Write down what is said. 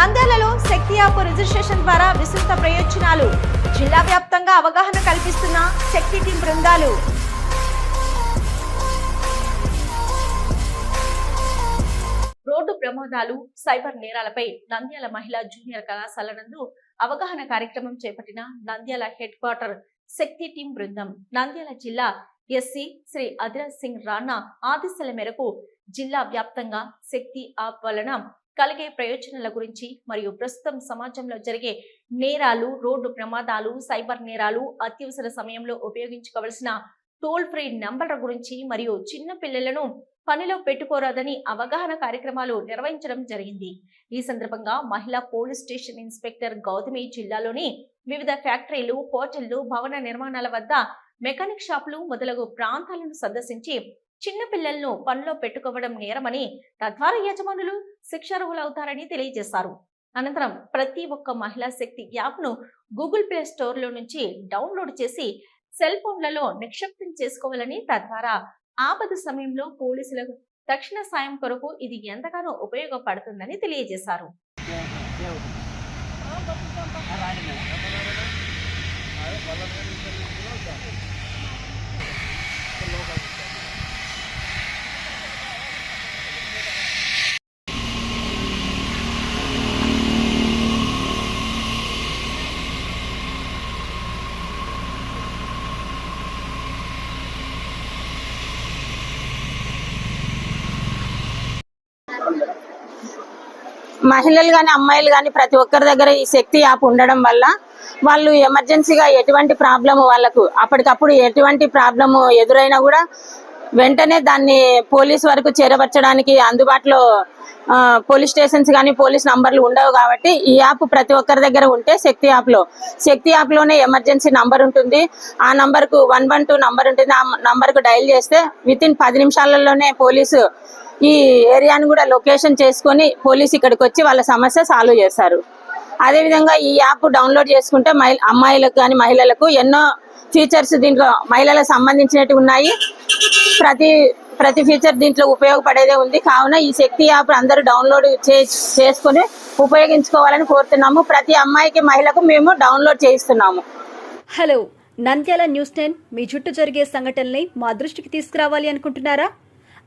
నంద్యాలలో శక్తి app registration ద్వారా విస్తృత ప్రయోజనాలు. జిల్లా వ్యాప్తంగా అవగాహన కల్పిస్తున్న శక్తి టీం బృందాలు. రోడ్డు ప్రమాదాలు సైబర్ నేరాలపై నంద్యాల మహిళా జూనియర్ కళాశాల నందు అవగాహన కార్యక్రమం చేపట్టిన Nandyal head quarter Shakti team బృందం. నంద్యాల జిల్లా ఎస్సీ శ్రీ అధిరాజ్ సింగ్ రాణా ఆదేశాల మేరకు జిల్లా వ్యాప్తంగా శక్తి ఆప్ వలన కలిగే ప్రయోజనాల గురించి మరియు ప్రస్తుతం సమాజంలో జరిగే నేరాలు రోడ్డు ప్రమాదాలు సైబర్ నేరాలు అత్యవసర సమయంలో ఉపయోగించుకోవలసిన టోల్ ఫ్రీ నంబర్ల గురించి మరియు చిన్న పిల్లలను పనిలో పెట్టుకోరాదని అవగాహన కార్యక్రమాలు నిర్వహించడం జరిగింది. ఈ సందర్భంగా మహిళా పోలీస్ స్టేషన్ ఇన్స్పెక్టర్ గౌతమి జిల్లాలోని వివిధ ఫ్యాక్టరీలు హోటళ్ళు భవన నిర్మాణాల వద్ద మెకానిక్ షాపులు మొదలగు ప్రాంతాలను సందర్శించి చిన్న పిల్లలను పనిలో పెట్టుకోవడం నేరమని తద్వారా యజమానులు శిక్షార్హులవుతారని తెలియజేశారు. అనంతరం ప్రతి ఒక్క మహిళా శక్తి యాప్ను గూగుల్ ప్లే స్టోర్లో నుంచి డౌన్లోడ్ చేసి సెల్ ఫోన్లలో నిక్షిప్తం చేసుకోవాలని తద్వారా ఆపద సమయంలో పోలీసులకు తక్షణ సాయం కొరకు ఇది ఎంతగానో ఉపయోగపడుతుందని తెలియజేశారు. మహిళలు కానీ అమ్మాయిలు కానీ ప్రతి ఒక్కరి దగ్గర ఈ శక్తి యాప్ ఉండడం వల్ల వాళ్ళు ఎమర్జెన్సీగా ఎటువంటి ప్రాబ్లము వాళ్ళకు అప్పటికప్పుడు ఎటువంటి ప్రాబ్లము ఎదురైనా కూడా వెంటనే దాన్ని పోలీస్ వరకు చేరవచ్చడానికి అందుబాటులో పోలీస్ స్టేషన్స్ కానీ పోలీస్ నంబర్లు ఉండవు కాబట్టి ఈ యాప్ ప్రతి ఒక్కరి దగ్గర ఉంటే శక్తి యాప్లో శక్తి యాప్లోనే ఎమర్జెన్సీ నంబర్ ఉంటుంది. ఆ నంబర్కు వన్ వన్ టూ నంబర్ ఉంటుంది. ఆ నంబర్కు డైల్ చేస్తే విత్ ఇన్ పది నిమిషాలలోనే పోలీసు ఈ ఏరియాను కూడా లొకేషన్ చేసుకొని పోలీస్ ఇక్కడికి వచ్చి వాళ్ళ సమస్య సాల్వ్ చేస్తారు. అదేవిధంగా ఈ యాప్ డౌన్లోడ్ చేసుకుంటే మహి అమ్మాయిలకు కానీ మహిళలకు ఎన్నో ఫీచర్స్ దీంట్లో మహిళలకు సంబంధించినట్టు ఉన్నాయి. ప్రతి ప్రతి ఫీచర్ దీంట్లో ఉపయోగపడేదే ఉంది. కావున ఈ శక్తి యాప్ అందరూ డౌన్లోడ్ చేసుకుని చేసుకొని ఉపయోగించుకోవాలని కోరుతున్నాము. ప్రతి అమ్మాయికి మహిళకు మేము డౌన్లోడ్ చేయిస్తున్నాము. హలో నంద్యాల న్యూస్ టెన్ మీ చుట్టూ జరిగే సంఘటనల్ని మా దృష్టికి తీసుకురావాలి అనుకుంటున్నారా?